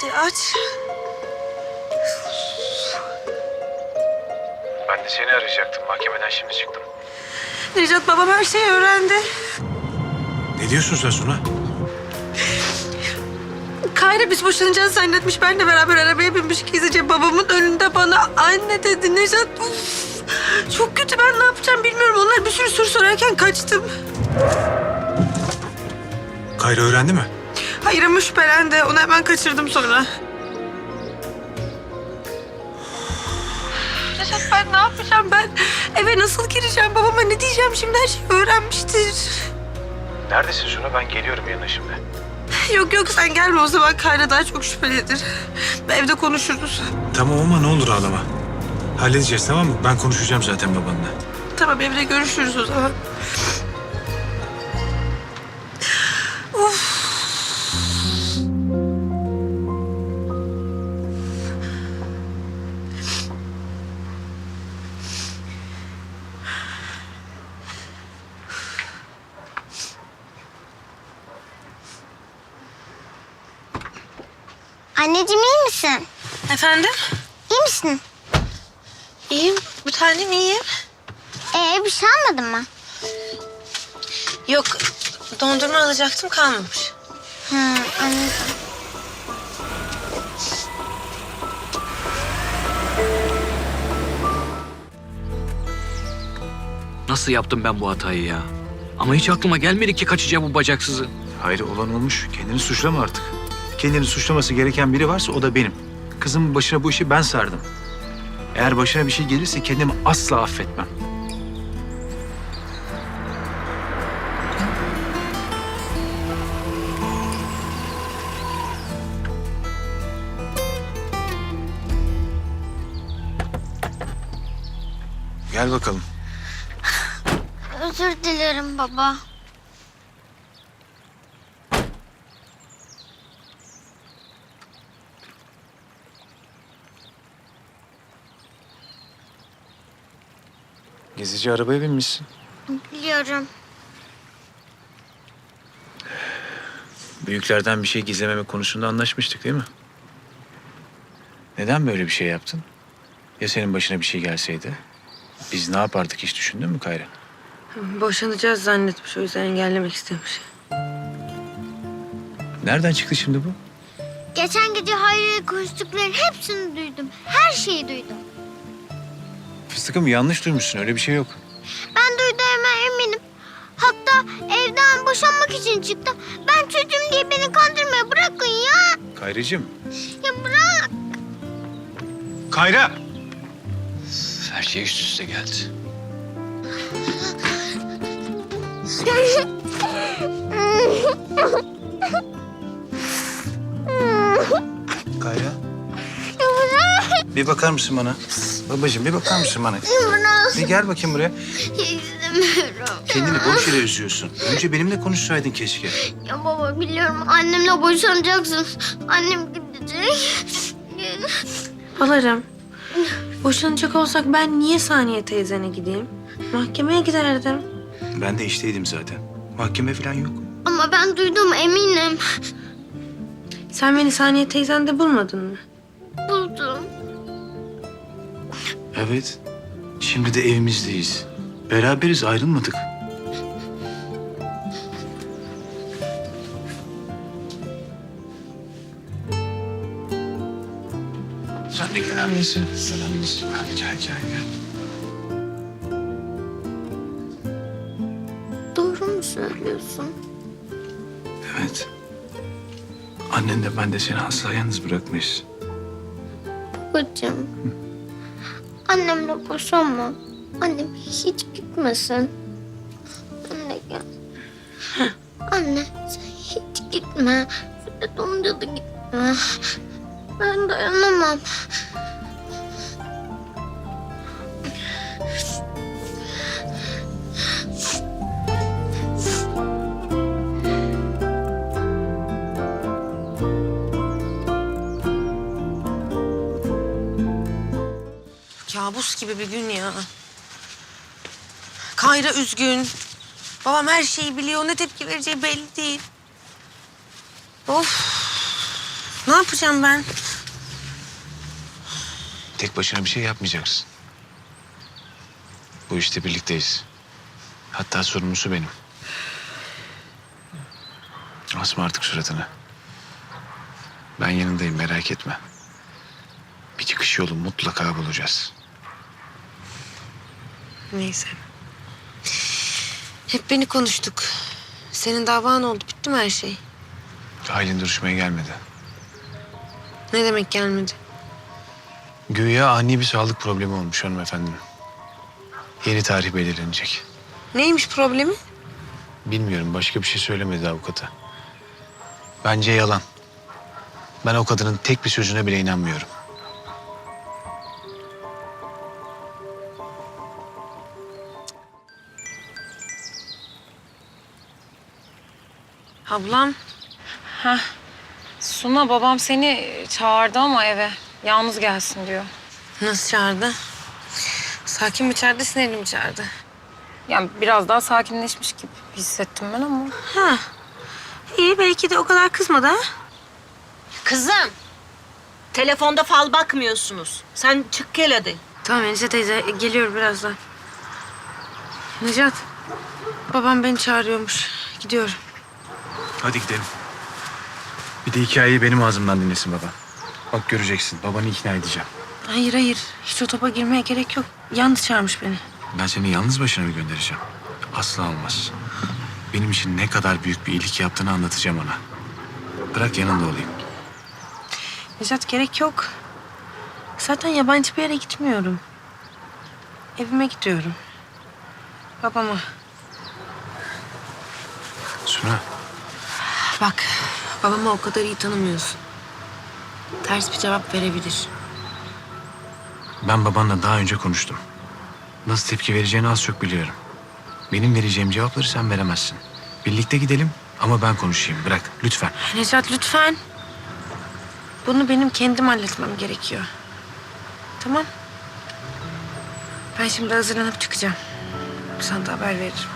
Aç hadi aç. Ben de seni arayacaktım. Mahkemeden şimdi çıktım. Necat babam her şeyi öğrendi. Ne diyorsun sen Suna? Kayra biz boşanacağız zannetmiş. Benle beraber arabaya binmiş gizlice babamın önünde bana anne dedi Necat. Uf, çok kötü ben ne yapacağım bilmiyorum. Onlar bir sürü soru sorarken kaçtım. Kayra öğrendi mi? Hayır ama şüphelendi. Onu hemen kaçırdım sonra. Necat ben ne yapacağım? Ben eve nasıl gireceğim? Babama ne diyeceğim? Şimdi her şeyi öğrenmiştir. Neredesin Suna? Ben geliyorum yanına şimdi. Yok yok sen gelme o zaman Kayra daha çok şüphelidir. Evde konuşuruz. Tamam ama ne olur ağlama. Halledeceğiz tamam mı? Ben konuşacağım zaten babanla. Tamam evde görüşürüz o zaman. Uf. Anneciğim iyi misin? Efendim? İyi misin? İyiyim. Bir tanem iyiyim. Ee bir şey almadın mı? Yok dondurma alacaktım kalmamış. Hı, anladım. Nasıl yaptım ben bu hatayı ya? Ama hiç aklıma gelmedi ki kaçacağım bu bacaksızı. Hayır olan olmuş. Kendini suçlama artık. Kendini suçlaması gereken biri varsa o da benim. Kızımın başına bu işi ben sardım. Eğer başına bir şey gelirse kendimi asla affetmem. Gel bakalım. Özür dilerim baba. Gezici arabaya binmişsin. Biliyorum. Büyüklerden bir şey gizlememe konusunda anlaşmıştık değil mi? Neden böyle bir şey yaptın? Ya senin başına bir şey gelseydi? Biz ne yapardık hiç düşündün mü Kayra? Boşanacağız zannetmiş o yüzden engellemek istemiş. Nereden çıktı şimdi bu? Geçen gece Hayri'yle konuştukların hepsini duydum. Her şeyi duydum. Fıstıkım yanlış duymuşsun öyle bir şey yok. Ben duyduğuma eminim. Hatta evden boşanmak için çıktım. Ben çocuğum diye beni kandırmaya bırakın ya. Kayracığım. Ya bırak. Kayra! Her şey üst üste geldi. Bir bakar mısın bana? Babacığım bir bakar mısın bana? Bir gel bakayım buraya. İstemiyorum. Kendini boş yere üzüyorsun. Önce benimle konuşsaydın keşke. Ya baba biliyorum annemle boşanacaksın. Annem gidecek. Balarım. Boşanacak olsak ben niye Saniye teyzene gideyim? Mahkemeye giderdim. Ben de işteydim zaten. Mahkeme falan yok. Ama ben duydum eminim. Sen beni Saniye teyzende bulmadın mı? Evet. Şimdi de evimizdeyiz. Beraberiz ayrılmadık. Sen de gel annesi. Gel annesi. Hadi gel gel gel. Doğru mu söylüyorsun? Evet. Annen de ben de seni asla yalnız bırakmayız. Babacığım. Annemle boşanma. Annem hiç gitmesin. Anne gel. Anne sen hiç gitme. Fikret amca da gitme. Ben dayanamam. Kabus gibi bir gün ya. Kayra üzgün. Babam her şeyi biliyor. Ne tepki vereceği belli değil. Of. Ne yapacağım ben? Tek başına bir şey yapmayacaksın. Bu işte birlikteyiz. Hatta sorumlusu benim. Asma artık suratını. Ben yanındayım merak etme. Bir çıkış yolu mutlaka bulacağız. Neyse. Hep beni konuştuk. Senin davan oldu. Bitti mi her şey? Aylin duruşmaya gelmedi. Ne demek gelmedi? Güya ani bir sağlık problemi olmuş hanımefendinin. Yeni tarih belirlenecek. Neymiş problemi? Bilmiyorum başka bir şey söylemedi avukata. Bence yalan. Ben o kadının tek bir sözüne bile inanmıyorum. Ablam. Suna babam seni çağırdı ama eve. Yalnız gelsin diyor. Nasıl çağırdı? Sakin mi çağırdı, sinirli mi çağırdı? Yani biraz daha sakinleşmiş gibi hissettim ben ama. Ha. İyi belki de o kadar kızmadı ha? Kızım, telefonda fal bakmıyorsunuz. Sen çık gel hadi. Tamam Enise teyze geliyor birazdan. Necat. Babam beni çağırıyormuş. Gidiyorum. Hadi gidelim. Bir de hikayeyi benim ağzımdan dinlesin baba. Bak göreceksin babanı ikna edeceğim. Hayır hayır. Hiç o topa girmeye gerek yok. Yalnız çağırmış beni. Ben seni yalnız başına mı göndereceğim? Asla olmaz. Benim için ne kadar büyük bir iyilik yaptığını anlatacağım ona. Bırak yanında olayım. Necat gerek yok. Zaten yabancı bir yere gitmiyorum. Evime gidiyorum. Babama. Suna Bak babamı o kadar iyi tanımıyorsun. Ters bir cevap verebilir. ben babanla daha önce konuştum. Nasıl tepki vereceğini az çok biliyorum. Benim vereceğim cevapları sen veremezsin. Birlikte gidelim ama ben konuşayım. Bırak lütfen. Necat lütfen. Bunu benim kendim halletmem gerekiyor. Tamam. Ben şimdi hazırlanıp çıkacağım. Sana da haber veririm.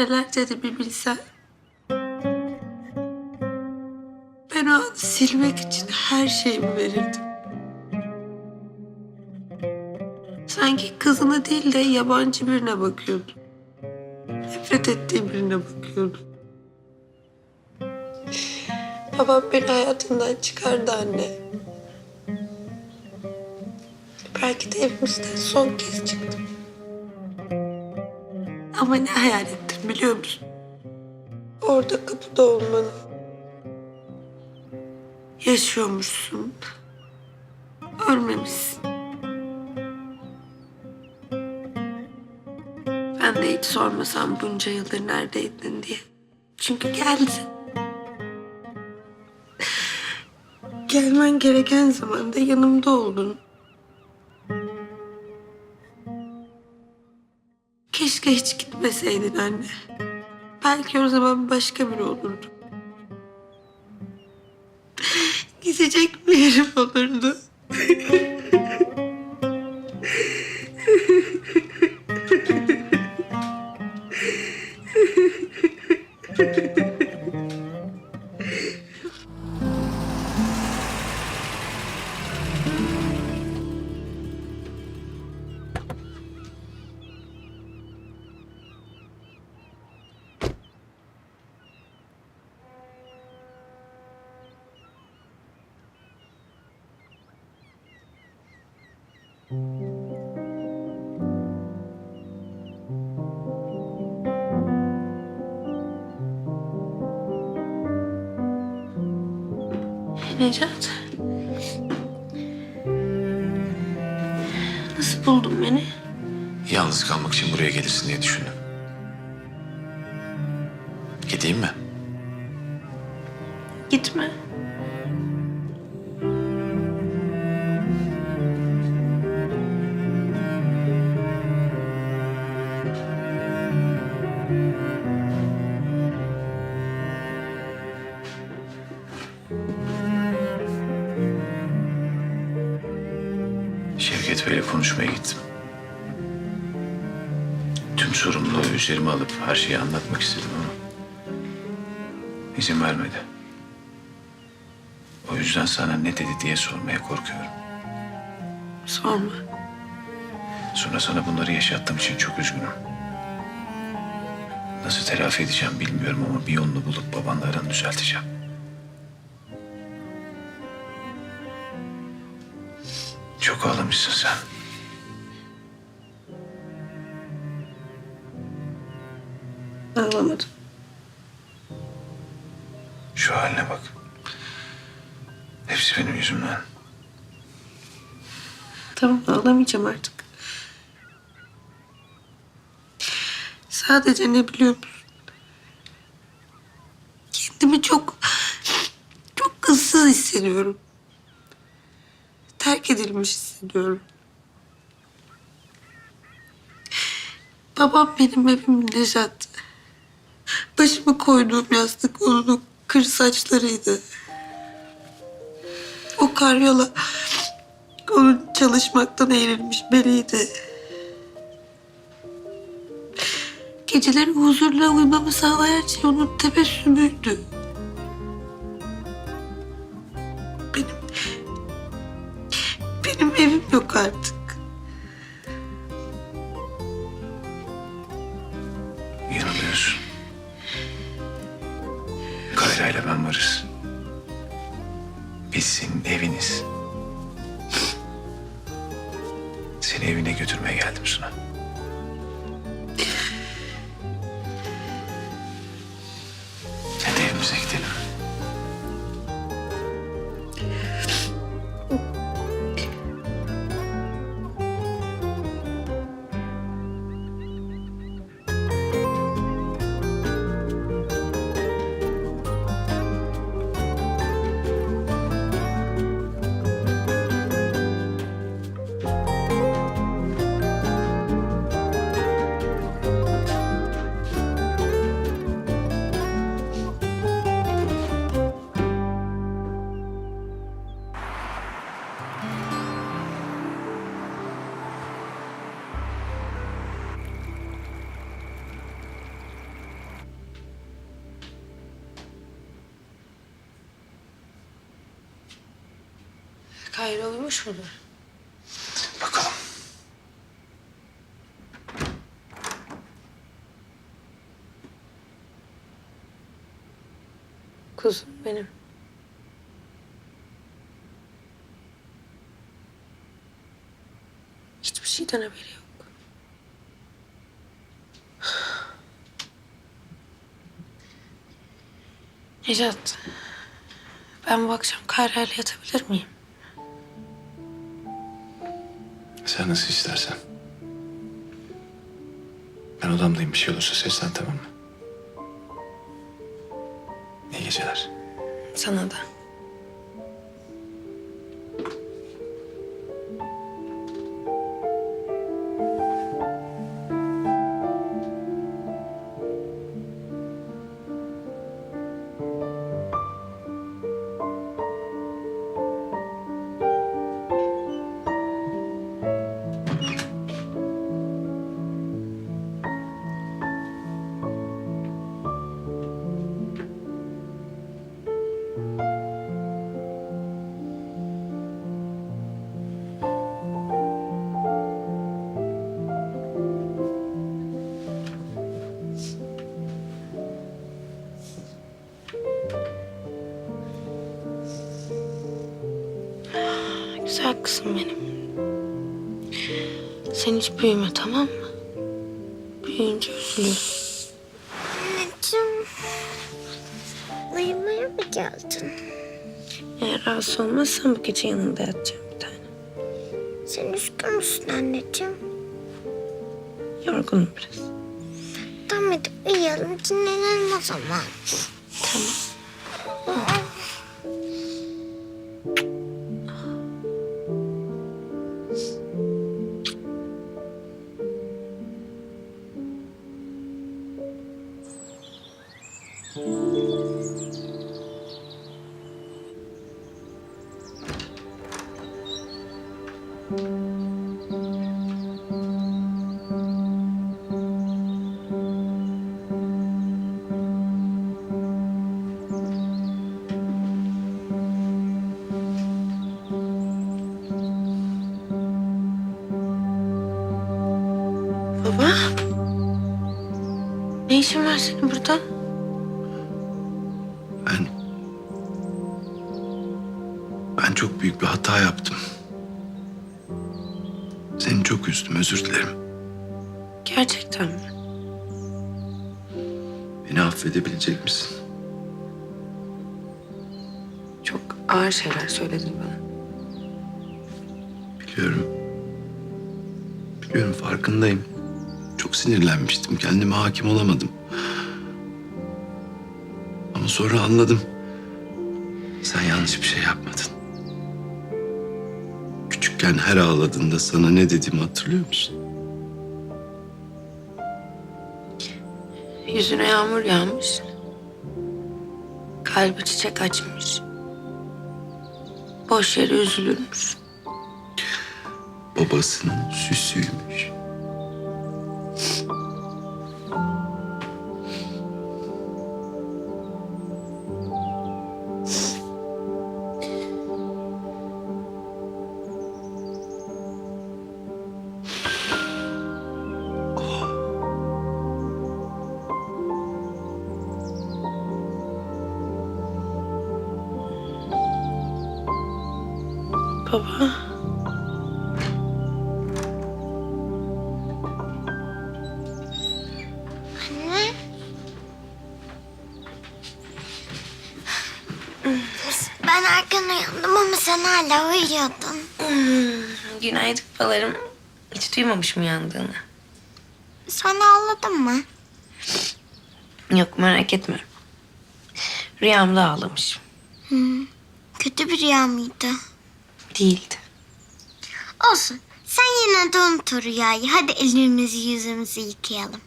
Neler dedi bir bilsen. Ben o anı silmek için her şeyimi verirdim. Sanki kızına değil de yabancı birine bakıyordu. Nefret ettiği birine bakıyordu. Babam beni hayatından çıkardı anne. Belki de evimizden son kez çıktım. Ama ne hayal ettim biliyor musun? Orada kapıda olmanı. Yaşıyormuşsun. Ölmemişsin. Ben de hiç sormasam bunca yıldır neredeydin diye. Çünkü geldin. Gelmen gereken zamanda yanımda oldun. Keşke hiç gitmeseydin anne. Belki o zaman başka biri olurdu. Gidecek bir yerim olurdu. Necat. Nasıl buldun beni? Yalnız kalmak için buraya gelirsin diye düşündüm. Gideyim mi? Gitme. Üzerime alıp her şeyi anlatmak istedim ama... izin vermedi. O yüzden sana ne dedi diye sormaya korkuyorum. Sorma. Sonra sana bunları yaşattığım için çok üzgünüm. Nasıl telafi edeceğim bilmiyorum ama bir yolunu bulup babanla aranı düzelteceğim. Çok ağlamışsın sen. Ağlamadım. Şu haline bak. Hepsi benim yüzümden. Tamam ağlamayacağım artık. Sadece ne biliyor musun? Kendimi çok, çok ıssız hissediyorum. Terk edilmiş hissediyorum. Babam benim evim Nejat. Başımı koyduğum yastık onun kır saçlarıydı. O karyola onun çalışmaktan eğrilmiş beliydi. Geceleri huzurla uyumamı sağlayan şey onun tebessümüydü. Benim... Benim evim yok artık. Biz senin eviniz. Seni evine götürmeye geldim Suna. Kayra uyumuş mudur? Bakalım. Kuzum benim. Hiçbir şeyden haberi yok. Necat, ben bu akşam Kayra'yla yatabilir miyim? Sen nasıl istersen. Ben odamdayım bir şey olursa seslen tamam mı? İyi geceler. Sana da. Kızım benim. Sen hiç büyüme tamam mı? Büyüyünce üzülüyorsun. Anneciğim. Uyumaya mı geldin? Eğer rahatsız olmazsan bu gece yanında yatacağım bir tane. Sen üzgün müsün anneciğim? Yorgunum biraz. Tamam hadi uyuyalım dinlenelim o zaman. Baba. İşin var senin burada? Ben... Ben çok büyük bir hata yaptım. Seni çok üzdüm, özür dilerim. Gerçekten mi? Beni affedebilecek misin? Çok ağır şeyler söyledin bana. Biliyorum. Biliyorum, farkındayım. Çok sinirlenmiştim, kendime hakim olamadım. Ama sonra anladım. Sen yanlış bir şey yapmadın. Küçükken her ağladığında sana ne dediğimi hatırlıyor musun? Yüzüne yağmur yağmış. Kalbi çiçek açmış. Boş yere üzülürmüş. Babasının süsüymüş. Baba. Anne. Ben erken uyandım ama sen hala uyuyordun. Günaydın babalarım. Hiç duymamışım uyandığını. Sen ağladın mı? Yok merak etme. Rüyamda ağlamışım. Kötü bir rüya mıydı? Değildi. Olsun. Sen yine de unut o rüyayı. Hadi elimizi yüzümüzü yıkayalım.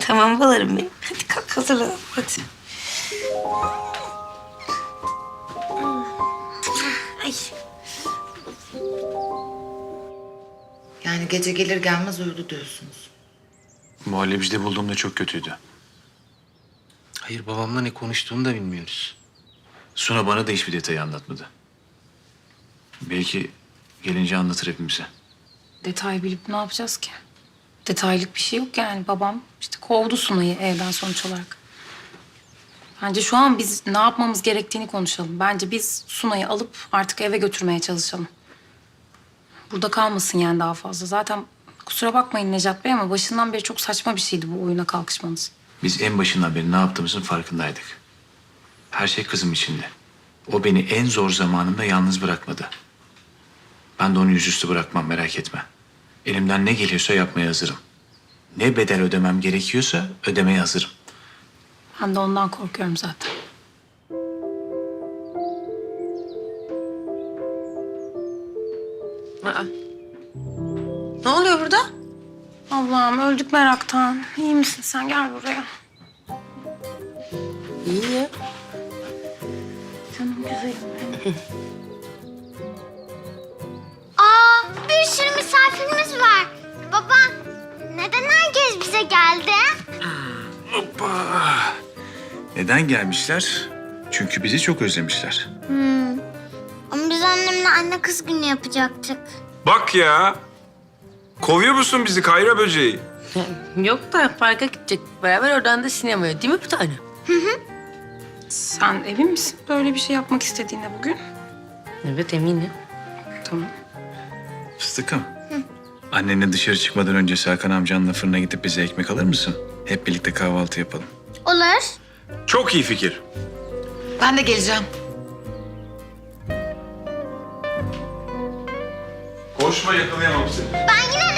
Tamam babalarım benim. Hadi kalk hazırlanalım hadi. Ay. Yani gece gelir gelmez uyudu diyorsunuz. Muhallebicide bulduğumda çok kötüydü. Hayır babamla ne konuştuğunu da bilmiyoruz. Suna bana da hiçbir detayı anlatmadı. Belki gelince anlatır hepimize. Detay bilip ne yapacağız ki? Detaylık bir şey yok yani. Babam işte kovdu Sunay'ı evden sonuç olarak. Bence şu an biz ne yapmamız gerektiğini konuşalım. Bence biz Sunay'ı alıp artık eve götürmeye çalışalım. Burada kalmasın yani daha fazla. Zaten kusura bakmayın Necat Bey ama başından beri çok saçma bir şeydi bu oyuna kalkışmanız. Biz en başından beri ne yaptığımızın farkındaydık. Her şey kızım içinde. O beni en zor zamanımda yalnız bırakmadı. Ben de onu yüzüstü bırakmam merak etme. Elimden ne geliyorsa yapmaya hazırım. Ne bedel ödemem gerekiyorsa ödemeye hazırım. Ben de ondan korkuyorum zaten. Aa. Ne oluyor burada? Allah'ım öldük meraktan. İyi misin sen? Gel buraya. İyi ya. Canım güzelim benim. misafirimiz var. Baba, neden herkes bize geldi? Hoppa. Neden gelmişler? Çünkü bizi çok özlemişler. Ama biz annemle anne kız günü yapacaktık. Bak ya. Kovuyor musun bizi kayra böceği? Yok da parka gidecek. Beraber oradan da sinemaya değil mi bir tane? Sen emin misin böyle bir şey yapmak istediğine bugün? Evet eminim. Tamam. Fıstıkım. Annenle dışarı çıkmadan önce Serkan amcanla fırına gidip bize ekmek alır mısın? Hep birlikte kahvaltı yapalım. Olur. Çok iyi fikir. Ben de geleceğim. Koşma yakalayamam seni. Ben yine.